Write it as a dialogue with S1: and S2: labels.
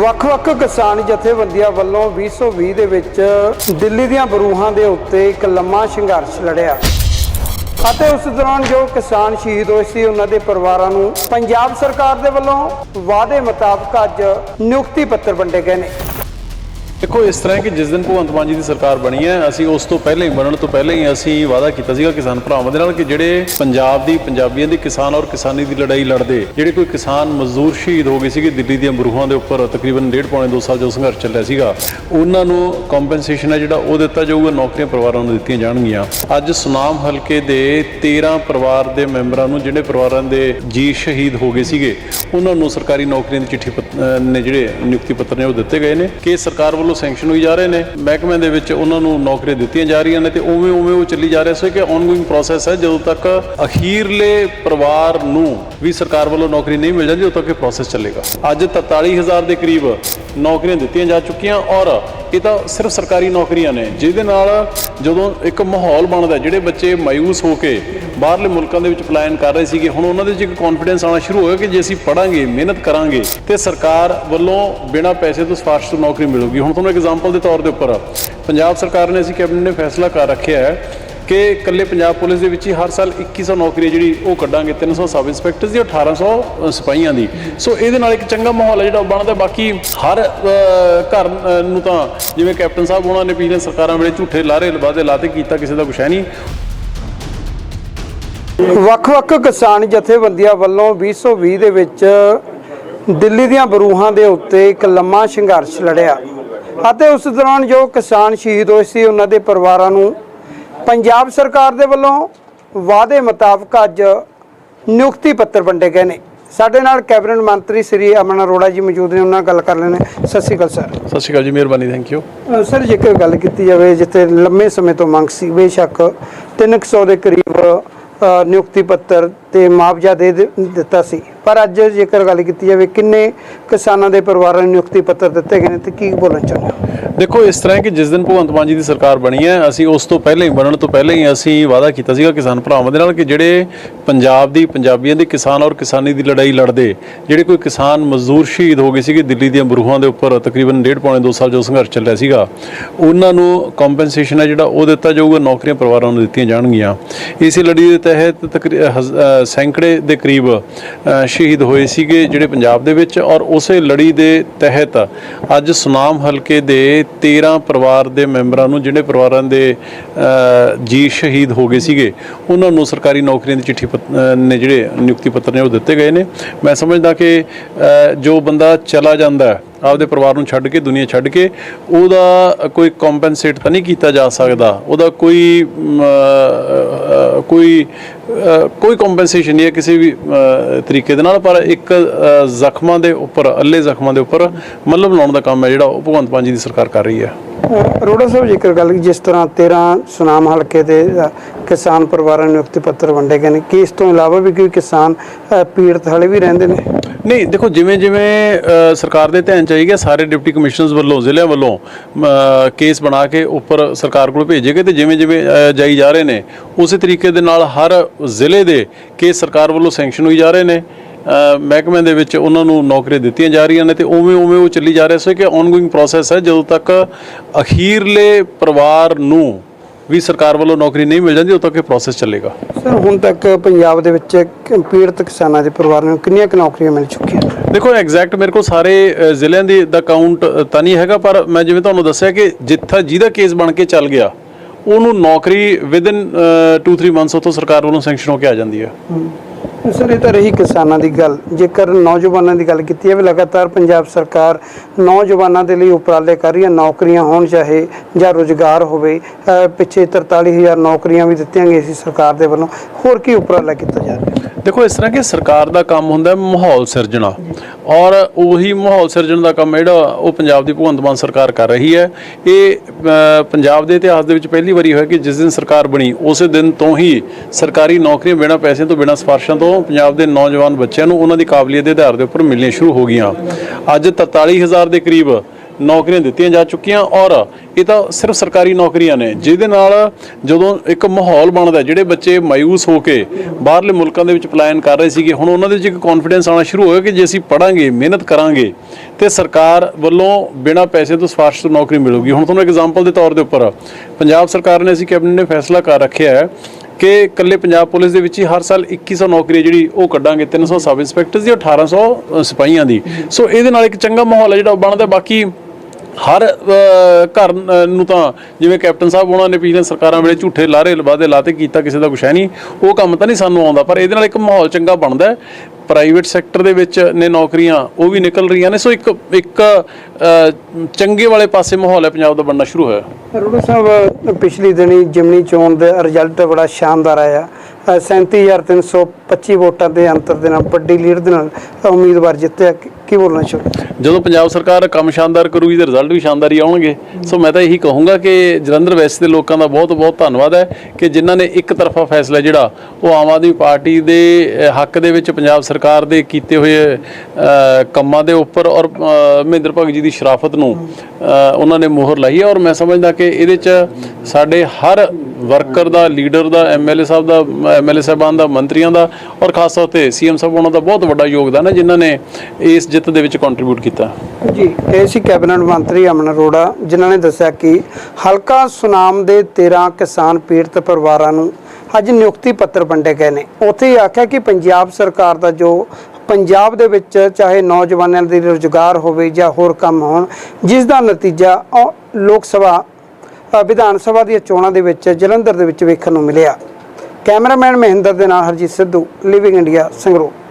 S1: ਵੱਖ-ਵੱਖ ਕਿਸਾਨ ਜਥੇਬੰਦੀਆਂ ਵੱਲੋਂ 2020 ਦੇ ਵਿੱਚ ਦਿੱਲੀ ਦੀਆਂ ਬਰੂਹਾਂ ਦੇ ਉੱਤੇ ਇੱਕ ਲੰਮਾ ਸੰਘਰਸ਼ ਲੜਿਆ। ਅਤੇ ਉਸ ਦੌਰਾਨ ਜੋ ਕਿਸਾਨ ਸ਼ਹੀਦ ਹੋਏ ਸੀ, ਉਹਨਾਂ ਦੇ ਪਰਿਵਾਰਾਂ ਨੂੰ ਪੰਜਾਬ ਸਰਕਾਰ ਦੇ ਵੱਲੋਂ ਵਾਅਦੇ ਮੁਤਾਬਕ ਅੱਜ ਨਿਯੁਕਤੀ ਪੱਤਰ ਵੰਡੇ ਗਏ ਨੇ।
S2: ਦੇਖੋ, ਇਸ ਤਰ੍ਹਾਂ ਹੈ ਕਿ ਜਿਸ ਦਿਨ ਭਗਵੰਤ ਮਾਨ ਜੀ ਦੀ ਸਰਕਾਰ ਬਣੀ ਹੈ, ਅਸੀਂ ਉਸ ਤੋਂ ਪਹਿਲਾਂ ਹੀ, ਬਣਨ ਤੋਂ ਪਹਿਲਾਂ ਹੀ ਅਸੀਂ ਵਾਅਦਾ ਕੀਤਾ ਸੀਗਾ ਕਿਸਾਨ ਭਰਾਵਾਂ ਦੇ ਨਾਲ ਕਿ ਜਿਹੜੇ ਪੰਜਾਬ ਦੀ, ਪੰਜਾਬੀਆਂ ਦੀ ਕਿਸਾਨ ਔਰ ਕਿਸਾਨੀ ਦੀ ਲੜਾਈ ਲੜਦੇ, ਜਿਹੜੇ ਕੋਈ ਕਿਸਾਨ ਮਜ਼ਦੂਰ ਸ਼ਹੀਦ ਹੋ ਗਏ ਸੀਗੇ ਦਿੱਲੀ ਦੀਆਂ ਬਰੂਹਾਂ ਦੇ ਉੱਪਰ, ਤਕਰੀਬਨ ਡੇਢ ਪੌਣੇ 2 ਸਾਲ ਜੋ ਸੰਘਰਸ਼ ਚੱਲਿਆ ਸੀਗਾ, ਉਹਨਾਂ ਨੂੰ ਕੰਪਨਸੇਸ਼ਨ ਹੈ ਜਿਹੜਾ ਉਹ ਦਿੱਤਾ ਜਾਊਗਾ, ਨੌਕਰੀਆਂ ਪਰਿਵਾਰਾਂ ਨੂੰ ਦਿੱਤੀਆਂ ਜਾਣਗੀਆਂ। ਅੱਜ ਸੁਨਾਮ ਹਲਕੇ ਦੇ 13 ਪਰਿਵਾਰ ਦੇ ਮੈਂਬਰਾਂ ਨੂੰ, ਜਿਹੜੇ ਪਰਿਵਾਰਾਂ ਦੇ ਜੀ ਸ਼ਹੀਦ ਹੋ ਗਏ ਸੀਗੇ, ਉਹਨਾਂ ਨੂੰ ਸਰਕਾਰੀ ਨੌਕਰੀਆਂ ਦੀ ਚਿੱਠੀ ਪੱਤ- ਨੇ ਜਿਹੜੇ ਨਿਯੁਕਤੀ ਪੱਤਰ ਨੇ ਉਹ ਦਿੱਤੇ ਗਏ ਨੇ। ਕਿ ਸਰਕਾਰ ਵੱਲੋਂ ਸੈਂਕਸ਼ਨ ਹੋਈ ਜਾ ਰਹੇ ਨੇ। ਮਹਿਕਮੇ ਦੇ ਵਿੱਚ ਉਹਨਾਂ ਨੂੰ ਨੌਕਰੀਆਂ ਦਿੱਤੀਆਂ ਜਾ ਰਹੀਆਂ ਨੇ ਤੇ ਉਵੇਂ ਉਵੇਂ ਉਹ ਚੱਲੀ ਜਾ ਰਿਹਾ ਸੋ ਕਿ ਆਨਗੋਇੰਗ ਪ੍ਰੋਸੈਸ ਹੈ। ਜਦੋਂ ਤੱਕ ਅਖੀਰਲੇ ਪਰਿਵਾਰ ਨੂੰ ਵੀ ਸਰਕਾਰ ਵੱਲੋਂ ਨੌਕਰੀ ਨਹੀਂ ਮਿਲ ਜਾਂਦੀ, ਉਦੋਂ ਤੱਕ ਇਹ ਪ੍ਰੋਸੈਸ ਚੱਲੇਗਾ। ਅੱਜ 43000 ਦੇ ਕਰੀਬ ਨੌਕਰੀਆਂ ਦਿੱਤੀਆਂ ਜਾ ਚੁੱਕੀਆਂ ਔਰ ਇਹ ਤਾਂ ਸਿਰਫ ਸਰਕਾਰੀ ਨੌਕਰੀਆਂ ਨੇ, ਜਿਹਦੇ ਨਾਲ ਜਦੋਂ ਇੱਕ ਮਾਹੌਲ ਬਣਦਾ ਜਿਹੜੇ ਬੱਚੇ ਮਾਇੂਸ ਹੋ ਕੇ ਬਾਹਰਲੇ ਮੁਲਕਾਂ ਦੇ ਵਿੱਚ ਪਲਾਇਨ ਕਰ ਰਹੇ ਸੀਗੇ, ਹੁਣ ਉਹਨਾਂ ਦੇ ਵਿੱਚ ਇੱਕ ਕੌਨਫੀਡੈਂਸ ਆਉਣਾ ਸ਼ੁਰੂ ਹੋਇਆ ਕਿ ਜੇ ਅਸੀਂ ਪੜਾਂਗੇ ਮਿਹਨਤ ਕਰਾਂਗੇ, ਤੇ ਸਰਕਾਰ ਵੱਲੋਂ ਬਿਨਾਂ ਪੈਸੇ ਤੋਂ ਸਿਫਾਰਿਸ਼ ਤੋਂ ਨੌਕਰੀ ਮਿਲੂਗੀ। ਹੁਣ ਤੁਹਾਨੂੰ ਐਗਜ਼ਾਮਪਲ ਦੇ ਤੌਰ ਦੇ ਉੱਪਰ ਪੰਜਾਬ ਸਰਕਾਰ ਨੇ ਅਸੀਂ ਕੈਬਨਿਟ ਨੇ ਫੈਸਲਾ ਕਰ ਰੱਖਿਆ ਹੈ ਕਿ ਇਕੱਲੇ ਪੰਜਾਬ ਪੁਲਿਸ ਦੇ ਵਿੱਚ ਹੀ ਹਰ ਸਾਲ 2100 ਨੌਕਰੀ ਜਿਹੜੀ ਉਹ ਕੱਢਾਂਗੇ 300 ਸਬ ਇੰਸਪੈਕਟਰਸ ਦੀ ਔਰ 1800 ਸਿਪਾਹੀਆਂ ਦੀ। ਸੋ ਇਹਦੇ ਨਾਲ ਇੱਕ ਚੰਗਾ ਮਾਹੌਲ ਹੈ ਜਿਹੜਾ ਉਹ ਬਣਦਾ। ਬਾਕੀ ਹਰ ਘਰ ਨੂੰ ਤਾਂ ਜਿਵੇਂ ਕੈਪਟਨ ਸਾਹਿਬ ਉਹਨਾਂ ਨੇ ਪਿਛਲੇ ਸਰਕਾਰਾਂ ਵੇਲੇ ਝੂਠੇ ਲਾਰੇ ਲਵਾਦੇ ਲਾਤੇ, ਕੀਤਾ ਕਿਸੇ ਦਾ ਕੁਛ ਹੈ ਨਹੀਂ।
S1: ਵੱਖ-ਵੱਖ ਕਿਸਾਨ ਜਥੇਬੰਦੀਆਂ ਵੱਲੋਂ 2020 ਦੇ ਵਿੱਚ ਦਿੱਲੀ ਦੀਆਂ ਬਰੂਹਾਂ ਦੇ ਉੱਤੇ ਇੱਕ ਲੰਮਾ ਸੰਘਰਸ਼ ਲੜਿਆ। ਅਤੇ ਉਸ ਦੌਰਾਨ ਜੋ ਕਿਸਾਨ ਸ਼ਹੀਦ ਹੋਏ ਸੀ, ਉਹਨਾਂ ਦੇ ਪਰਿਵਾਰਾਂ ਨੂੰ ਪੰਜਾਬ ਸਰਕਾਰ ਦੇ ਵੱਲੋਂ ਵਾਅਦੇ ਮੁਤਾਬਕ ਅੱਜ ਨਿਯੁਕਤੀ ਪੱਤਰ ਵੰਡੇ ਗਏ ਨੇ। ਸਾਡੇ ਨਾਲ ਕੈਬਨਿਟ ਮੰਤਰੀ ਸ੍ਰੀ ਅਮਨ ਅਰੋੜਾ ਜੀ ਮੌਜੂਦ ਨੇ ਉਹਨਾਂ ਨਾਲ ਗੱਲ ਕਰ ਲੈਣੇ ਸਤਿ ਸ਼੍ਰੀ ਅਕਾਲ ਸਰ।
S2: ਸਤਿ ਸ਼੍ਰੀ ਅਕਾਲ ਜੀ ਮਿਹਰਬਾਨੀ ਥੈਂਕ ਯੂ
S1: ਸਰ ਜੇਕਰ ਗੱਲ ਕੀਤੀ ਜਾਵੇ ਜਿੱਥੇ ਲੰਮੇ ਸਮੇਂ ਤੋਂ ਮੰਗ ਸੀ ਬੇਸ਼ੱਕ 300 ਦੇ ਕਰੀਬ ਨਿਯੁਕਤੀ ਪੱਤਰ ਤੇ ਮੁਆਵਜ਼ਾ ਦੇ ਦਿ- ਦਿੱਤਾ ਸੀ। ਪਰ ਅੱਜ ਜੇਕਰ ਗੱਲ ਕੀਤੀ ਜਾਵੇ ਕਿੰਨੇ ਕਿਸਾਨਾਂ ਦੇ ਪਰਿਵਾਰਾਂ ਨੂੰ ਨਿਯੁਕਤੀ ਪੱਤਰ ਦਿੱਤੇ ਗਏ ਨੇ ਤੇ ਕੀ ਬੋਲਣਾ ਚਾਹੁੰਦੇ ਹੋ?
S2: ਦੇਖੋ, ਇਸ ਤਰ੍ਹਾਂ ਕਿ ਜਿਸ ਦਿਨ ਭਗਵੰਤ ਮਾਨ ਜੀ ਦੀ ਸਰਕਾਰ ਬਣੀ ਹੈ, ਅਸੀਂ ਉਸ ਤੋਂ ਪਹਿਲਾਂ ਹੀ, ਬਣਨ ਤੋਂ ਪਹਿਲਾਂ ਹੀ ਅਸੀਂ ਵਾਅਦਾ ਕੀਤਾ ਸੀਗਾ ਕਿਸਾਨ ਭਰਾਵਾਂ ਦੇ ਨਾਲ ਕਿ ਜਿਹੜੇ ਪੰਜਾਬ ਦੀ, ਪੰਜਾਬੀਆਂ ਦੇ ਕਿਸਾਨ ਔਰ ਕਿਸਾਨੀ ਦੀ ਲੜਾਈ ਲੜਦੇ, ਜਿਹੜੇ ਕੋਈ ਕਿਸਾਨ ਮਜ਼ਦੂਰ ਸ਼ਹੀਦ ਹੋ ਗਏ ਸੀਗੇ ਦਿੱਲੀ ਦੀਆਂ ਬਰੂਹਾਂ ਦੇ ਉੱਪਰ, ਤਕਰੀਬਨ ਡੇਢ ਪੌਣੇ 2 ਸਾਲ ਜੋ ਸੰਘਰਸ਼ ਚੱਲਿਆ ਸੀਗਾ, ਉਹਨਾਂ ਨੂੰ ਕੰਪਨਸੇਸ਼ਨ ਹੈ ਜਿਹੜਾ ਉਹ ਦਿੱਤਾ ਜਾਊਗਾ, ਨੌਕਰੀਆਂ ਪਰਿਵਾਰਾਂ ਨੂੰ ਦਿੱਤੀਆਂ ਜਾਣਗੀਆਂ। ਇਸੇ ਲੜੀ ਦੇ ਤਹਿਤ ਤਕਰੀ- ਹਜ਼- ਸੈਂਕੜੇ ਦੇ ਕਰੀਬ ਸ਼ਹੀਦ ਹੋਏ ਸੀਗੇ ਜਿਹੜੇ ਪੰਜਾਬ ਦੇ ਵਿੱਚ ਔਰ ਉਸੇ ਲੜੀ ਦੇ ਤਹਿਤ ਅੱਜ ਸੁਨਾਮ ਹਲਕੇ ਦੇ 13 ਪਰਿਵਾਰ ਦੇ ਮੈਂਬਰਾਂ ਨੂੰ, ਜਿਹੜੇ ਪਰਿਵਾਰਾਂ ਦੇ ਜੀ ਸ਼ਹੀਦ ਹੋ ਗਏ ਸੀਗੇ, ਉਹਨਾਂ ਨੂੰ ਸਰਕਾਰੀ ਨੌਕਰੀਆਂ ਦੀ ਚਿੱਠੀ ਪੱਤ- ਨੇ ਜਿਹੜੇ ਨਿਯੁਕਤੀ ਪੱਤਰ ਨੇ ਉਹ ਦਿੱਤੇ ਗਏ ਨੇ। ਮੈਂ ਸਮਝਦਾ ਕਿ ਜੋ ਬੰਦਾ ਚਲਾ ਜਾਂਦਾ ਆਪਦੇ ਪਰਿਵਾਰ ਨੂੰ ਛੱਡ ਕੇ, ਦੁਨੀਆ ਛੱਡ ਕੇ, ਉਹਦਾ ਕੋਈ ਕੰਪਨਸੇਟ ਤਾਂ ਨਹੀਂ ਕੀਤਾ ਜਾ ਸਕਦਾ। ਉਹਦਾ ਕੋਈ ਕੋਈ ਕੋਈ ਕੰਪਨਸੇਸ਼ਨ ਨਹੀਂ ਹੈ ਕਿਸੇ ਵੀ ਤਰੀਕੇ ਦੇ ਨਾਲ। ਪਰ ਇੱਕ ਜ਼ਖਮਾਂ ਦੇ ਉੱਪਰ, ਅੱਲੇ ਜ਼ਖਮਾਂ ਦੇ ਉੱਪਰ ਮੱਲਮ ਲਾਉਣ ਦਾ ਕੰਮ ਹੈ ਜਿਹੜਾ ਉਹ ਭਗਵੰਤ ਮਾਨ ਜੀ ਦੀ ਸਰਕਾਰ ਕਰ ਰਹੀ ਹੈ।
S1: ਅ, ਅਰੋੜਾ ਸਾਹਿਬ ਜੇਕਰ ਗੱਲ ਜਿਸ ਤਰ੍ਹਾਂ 13 ਸੁਨਾਮ ਹਲਕੇ ਦੇ ਕਿਸਾਨ ਪਰਿਵਾਰਾਂ ਨੂੰ ਨਿਯੁਕਤੀ ਪੱਤਰ ਵੰਡੇ ਗਏ ਨੇ ਕੀ ਇਸ ਤੋਂ ਇਲਾਵਾ ਵੀ ਕੋਈ ਕਿਸਾਨ ਪੀੜਤ ਹਲੇ ਵੀ ਰਹਿੰਦੇ ਨੇ?
S2: ਨਹੀਂ ਦੇਖੋ ਜਿਵੇਂ ਜਿਵੇਂ ਸਰਕਾਰ ਦੇ ਧਿਆਨ ਚ ਆਈ ਗਿਆ ਸਾਰੇ ਡਿਪਟੀ ਕਮਿਸ਼ਨਰਸ ਵੱਲੋਂ ਜ਼ਿਲ੍ਹਿਆਂ ਵੱਲੋਂ ਕੇਸ ਬਣਾ ਕੇ ਉੱਪਰ ਸਰਕਾਰ ਕੋਲ ਭੇਜੇ ਗਏ ਤੇ ਜਿਵੇਂ ਜਿਵੇਂ ਜਾਈ ਜਾ ਰਹੇ ਨੇ ਉਸੇ ਤਰੀਕੇ ਦੇ ਨਾਲ ਹਰ ਜ਼ਿਲ੍ਹੇ ਦੇ ਕੇਸ ਸਰਕਾਰ ਵੱਲੋਂ ਸੈਂਕਸ਼ਨ ਹੋਈ ਜਾ ਰਹੇ ਨੇ। ਮਹਿਕਮੇ ਦੇ ਵਿੱਚ ਉਹਨਾਂ ਨੂੰ ਨੌਕਰੀਆਂ ਦਿੱਤੀਆਂ ਜਾ ਰਹੀਆਂ ਨੇ ਤੇ ਉਵੇਂ ਉਵੇਂ ਉਹ ਚੱਲੀ ਜਾ ਰਿਹਾ ਸੋ ਕਿ ਆਨਗੋਇੰਗ ਪ੍ਰੋਸੈਸ ਹੈ ਜਦੋਂ ਤੱਕ ਅਖੀਰਲੇ ਪਰਿਵਾਰ ਨੂੰ ਵੀ ਸਰਕਾਰ ਵੱਲੋਂ ਨੌਕਰੀ ਨਹੀਂ ਮਿਲ ਜਾਂਦੀ ਉਦੋਂ ਤੱਕ ਇਹ ਪ੍ਰੋਸੈਸ ਚੱਲੇਗਾ।
S1: ਸਰ ਹੁਣ ਤੱਕ ਪੰਜਾਬ ਦੇ ਵਿੱਚ ਪੀੜਤ ਕਿਸਾਨਾਂ ਦੇ ਪਰਿਵਾਰਾਂ ਨੂੰ ਕਿੰਨੀਆਂ ਕੁ ਨੌਕਰੀਆਂ ਮਿਲ ਚੁੱਕੀਆਂ?
S2: ਦੇਖੋ ਐਗਜ਼ੈਕਟ ਮੇਰੇ ਕੋਲ ਸਾਰੇ ਜ਼ਿਲ੍ਹਿਆਂ ਦੀ ਦਾ ਕਾਊਂਟ ਤਾਂ ਨਹੀਂ ਹੈਗਾ ਪਰ ਮੈਂ ਜਿਵੇਂ ਤੁਹਾਨੂੰ ਦੱਸਿਆ ਕਿ ਜਿੱਥਾ ਜਿਹਦਾ ਕੇਸ ਬਣ ਕੇ ਚੱਲ ਗਿਆ ਉਹਨੂੰ ਨੌਕਰੀ ਵਿਦਿਨ 2-3 ਮੰਥਸ ਉਤੋਂ ਸਰਕਾਰ ਵੱਲੋਂ ਸੈਂਕਸ਼ਨ ਹੋ ਕੇ ਆ ਜਾਂਦੀ ਹੈ।
S1: ਸਰ ਇਹ ਤਾਂ ਰਹੀ ਕਿਸਾਨਾਂ ਦੀ ਗੱਲ। ਜੇਕਰ ਨੌਜਵਾਨਾਂ ਦੀ ਗੱਲ ਕੀਤੀ ਜਾਵੇ ਲਗਾਤਾਰ ਪੰਜਾਬ ਸਰਕਾਰ ਨੌਜਵਾਨਾਂ ਦੇ ਲਈ ਉਪਰਾਲੇ ਕਰ ਰਹੀ ਹੈ। ਨੌਕਰੀਆਂ ਹੋਣ ਚਾਹੇ ਜਾਂ ਰੋਜ਼ਗਾਰ ਹੋਵੇ ਅ, ਪਿੱਛੇ 43000 ਨੌਕਰੀਆਂ ਵੀ ਦਿੱਤੀਆਂ ਗਈਆਂ ਸੀ ਸਰਕਾਰ ਦੇ ਵੱਲੋਂ। ਹੋਰ ਕੀ ਉਪਰਾਲਾ ਕੀਤਾ ਜਾ ਰਿਹਾ?
S2: ਦੇਖੋ ਇਸ ਤਰ੍ਹਾਂ ਕਿ ਸਰਕਾਰ ਦਾ ਕੰਮ ਹੁੰਦਾ ਮਾਹੌਲ ਸਿਰਜਣਾ। ਔਰ ਉਹੀ ਮਾਹੌਲ ਸਿਰਜਣ ਦਾ ਕੰਮ ਜਿਹੜਾ ਉਹ ਪੰਜਾਬ ਦੀ ਭਗਵੰਤ ਮਾਨ ਸਰਕਾਰ ਕਰ ਰਹੀ ਹੈ। ਇਹ ਪੰਜਾਬ ਦੇ ਇਤਿਹਾਸ ਦੇ ਵਿੱਚ ਪਹਿਲੀ ਵਾਰੀ ਹੋਇਆ ਕਿ ਜਿਸ ਦਿਨ ਸਰਕਾਰ ਬਣੀ ਉਸੇ ਦਿਨ ਤੋਂ ਹੀ ਸਰਕਾਰੀ ਨੌਕਰੀਆਂ ਬਿਨਾਂ ਪੈਸੇ ਤੋਂ ਬਿਨਾਂ ਸਪਾਰਸ਼ ਸਿਫਾਰਸ਼ਾਂ ਤੋਂ ਪੰਜਾਬ ਦੇ ਨੌਜਵਾਨ ਬੱਚਿਆਂ ਨੂੰ ਉਹਨਾਂ ਦੀ ਕਾਬਲੀਅਤ ਦੇ ਆਧਾਰ ਦੇ ਉੱਪਰ ਮਿਲਣੀਆਂ ਸ਼ੁਰੂ ਹੋ ਗਈਆਂ। ਅੱਜ 43000 ਦੇ ਕਰੀਬ ਨੌਕਰੀਆਂ ਦਿੱਤੀਆਂ ਜਾ ਚੁੱਕੀਆਂ ਔਰ ਇਹ ਤਾਂ ਸਿਰਫ ਸਰਕਾਰੀ ਨੌਕਰੀਆਂ ਨੇ, ਜਿਹਦੇ ਨਾਲ ਜਦੋਂ ਇੱਕ ਮਾਹੌਲ ਬਣਦਾ, ਜਿਹੜੇ ਬੱਚੇ ਮਾਇੂਸ ਹੋ ਕੇ ਬਾਹਰਲੇ ਮੁਲਕਾਂ ਦੇ ਵਿੱਚ ਪਲਾਇਨ ਕਰ ਰਹੇ ਸੀਗੇ, ਹੁਣ ਉਹਨਾਂ ਦੇ ਵਿੱਚ ਇੱਕ ਕੌਨਫੀਡੈਂਸ ਆਉਣਾ ਸ਼ੁਰੂ ਹੋਇਆ ਕਿ ਜੇ ਅਸੀਂ ਪੜਾਂਗੇ ਮਿਹਨਤ ਕਰਾਂਗੇ, ਤੇ ਸਰਕਾਰ ਵੱਲੋਂ ਬਿਨਾਂ ਪੈਸੇ ਤੋਂ ਸਫਾਰਸ਼ ਤੋਂ ਨੌਕਰੀ ਮਿਲੂਗੀ। ਹੁਣ ਤੁਹਾਨੂੰ ਐਗਜ਼ਾਮਪਲ ਦੇ ਤੌਰ ਦੇ ਉੱਪਰ ਪੰਜਾਬ ਸਰਕਾਰ ਨੇ ਅਸੀਂ ਕੈਬਨਿਟ ਨੇ ਫੈਸਲਾ ਕਰ ਰੱਖਿਆ ਹੈ ਕਿ ਇਕੱਲੇ ਪੰਜਾਬ ਪੁਲਿਸ ਦੇ ਵਿੱਚ ਹੀ ਹਰ ਸਾਲ 2100 ਨੌਕਰੀ ਹੈ ਜਿਹੜੀ ਉਹ ਕੱਢਾਂਗੇ 300 ਸਬ ਇੰਸਪੈਕਟਰਸ ਦੀ 1800 ਸਿਪਾਹੀਆਂ ਦੀ। ਸੋ ਇਹਦੇ ਨਾਲ ਇੱਕ ਚੰਗਾ ਮਾਹੌਲ ਹੈ ਜਿਹੜਾ ਉਹ ਬਣਦਾ। ਬਾਕੀ ਹਰ ਘਰ ਨੂੰ ਤਾਂ ਜਿਵੇਂ ਕੈਪਟਨ ਸਾਹਿਬ ਉਹਨਾਂ ਨੇ ਪਿਛਲੇ ਸਰਕਾਰਾਂ ਵੇਲੇ ਝੂਠੇ ਲਾਰੇ ਲਵਾਦੇ ਲਾਤੇ, ਕੀਤਾ ਕਿਸੇ ਦਾ ਕੁਛ ਹੈ ਨਹੀਂ, ਉਹ ਕੰਮ ਤਾਂ ਨਹੀਂ ਸਾਨੂੰ ਆਉਂਦਾ। ਪਰ ਇਹਦੇ ਨਾਲ ਇੱਕ ਮਾਹੌਲ ਚੰਗਾ ਬਣਦਾ ਪ੍ਰਾਈਵੇਟ ਸੈਕਟਰ ਦੇ ਵਿੱਚ ਨੇ ਨੌਕਰੀਆਂ ਉਹ ਵੀ ਨਿਕਲ ਰਹੀਆਂ ਨੇ। ਸੋ ਇੱਕ ਇੱਕ ਚੰਗੇ ਵਾਲੇ ਪਾਸੇ ਮਾਹੌਲ ਹੈ ਪੰਜਾਬ ਦਾ ਬਣਨਾ ਸ਼ੁਰੂ ਹੋਇਆ।
S1: ਰੋੜਾ ਸਾਹਿਬ ਪਿਛਲੀ ਦਿਨੀ ਜਿਮਨੀ ਚੋਣ ਦੇ ਰਿਜ਼ਲਟ ਬੜਾ ਸ਼ਾਨਦਾਰ ਆਇਆ। ਅ, 37325 ਵੋਟਾਂ ਦੇ ਅੰਤਰ ਦੇ ਨਾਲ ਵੱਡੀ ਲੀਡ ਦੇ ਨਾਲ ਉਮੀਦਵਾਰ ਜਿੱਤਿਆ। ਕੀ- ਬੋਲਣਾ ਚਾਹੁੰਦੇ
S2: ਜਦੋਂ ਪੰਜਾਬ ਸਰਕਾਰ ਕੰਮ ਸ਼ਾਨਦਾਰ ਕਰੂਗੀ ਤੇ ਰਿਜ਼ਲਟ ਵੀ ਸ਼ਾਨਦਾਰ ਹੀ ਆਉਣਗੇ। ਸੋ ਮੈਂ ਤਾਂ ਇਹੀ ਕਹੂੰਗਾ ਕਿ ਜਲੰਧਰ ਵੈਸਟ ਦੇ ਲੋਕਾਂ ਦਾ ਬਹੁਤ ਬਹੁਤ ਧੰਨਵਾਦ ਹੈ ਕਿ ਜਿਨ੍ਹਾਂ ਨੇ ਇੱਕ ਤਰਫਾ ਫੈਸਲਾ ਜਿਹੜਾ ਉਹ ਆਮ ਆਦਮੀ ਪਾਰਟੀ ਦੇ ਹੱਕ ਦੇ ਵਿੱਚ ਪੰਜਾਬ ਸਰਕਾਰ ਦੇ ਕੀਤੇ ਹੋਏ ਕੰਮਾਂ ਦੇ ਉੱਪਰ ਔਰ ਮਹਿੰਦਰ ਭਗਤ ਜੀ ਦੀ ਸ਼ਰਾਫਤ ਨੂੰ ਉਹਨਾਂ ਨੇ ਮੋਹਰ ਲਾਈ ਹੈ। ਔਰ ਮੈਂ ਸਮਝਦਾ ਕਿ ਇਹਦੇ 'ਚ ਸਾਡੇ ਹਰ ਵਰਕਰ ਦਾ, ਲੀਡਰ ਦਾ ਐਮਐਲਏ ਸਾਹਿਬ ਦਾ ਐਮਐਲਏ ਸਾਹਿਬਾਨ ਦਾ, ਮੰਤਰੀਆਂ ਦਾ ਔਰ ਖਾਸ ਤੌਰ ਤੇ ਸੀਐਮ ਸਾਹਿਬ ਉਹਨਾਂ ਦਾ ਬਹੁਤ ਵੱਡਾ ਯੋਗਦਾਨ ਹੈ, ਜਿਨ੍ਹਾਂ ਨੇ ਇਸ ਜਿੱਤ ਦੇ ਵਿੱਚ ਕੰਟਰੀਬਿਊਟ ਕੀਤਾ?
S1: ਜੀ, ਇਹ ਸੀ ਕੈਬਨਿਟ ਮੰਤਰੀ ਅਮਨ ਅਰੋੜਾ, ਜਿਨ੍ਹਾਂ ਨੇ ਦੱਸਿਆ ਕਿ ਹਲਕਾ ਸੁਨਾਮ ਦੇ 13 ਕਿਸਾਨ ਪੀੜਤ ਪਰਿਵਾਰਾਂ ਨੂੰ ਅੱਜ ਨਿਯੁਕਤੀ ਪੱਤਰ ਵੰਡੇ ਗਏ ਨੇ। ਉੱਥੇ ਹੀ ਆਖਿਆ ਕਿ ਪੰਜਾਬ ਸਰਕਾਰ ਦਾ ਜੋ ਪੰਜਾਬ ਦੇ ਵਿੱਚ ਚਾਹੇ ਨੌਜਵਾਨਾਂ ਦੀ ਰੁਜ਼ਗਾਰ ਹੋਵੇ ਜਾਂ ਹੋਰ ਕੰਮ ਹੋਣ, ਜਿਸ ਦਾ ਨਤੀਜਾ ਉਹ ਲੋਕ ਸਭਾ ਵਿਧਾਨ ਸਭਾ ਦੀਆਂ ਚੋਣਾਂ ਦੇ ਵਿੱਚ, ਜਲੰਧਰ ਦੇ ਵਿੱਚ ਵੇਖਣ ਨੂੰ ਮਿਲਿਆ। ਕੈਮਰਾਮੈਨ ਮਹਿੰਦਰ ਦੇ ਨਾਲ ਹਰਜੀਤ ਸਿੱਧੂ ਲਿਵਿੰਗ ਇੰਡੀਆ ਸੰਗਰੂਰ।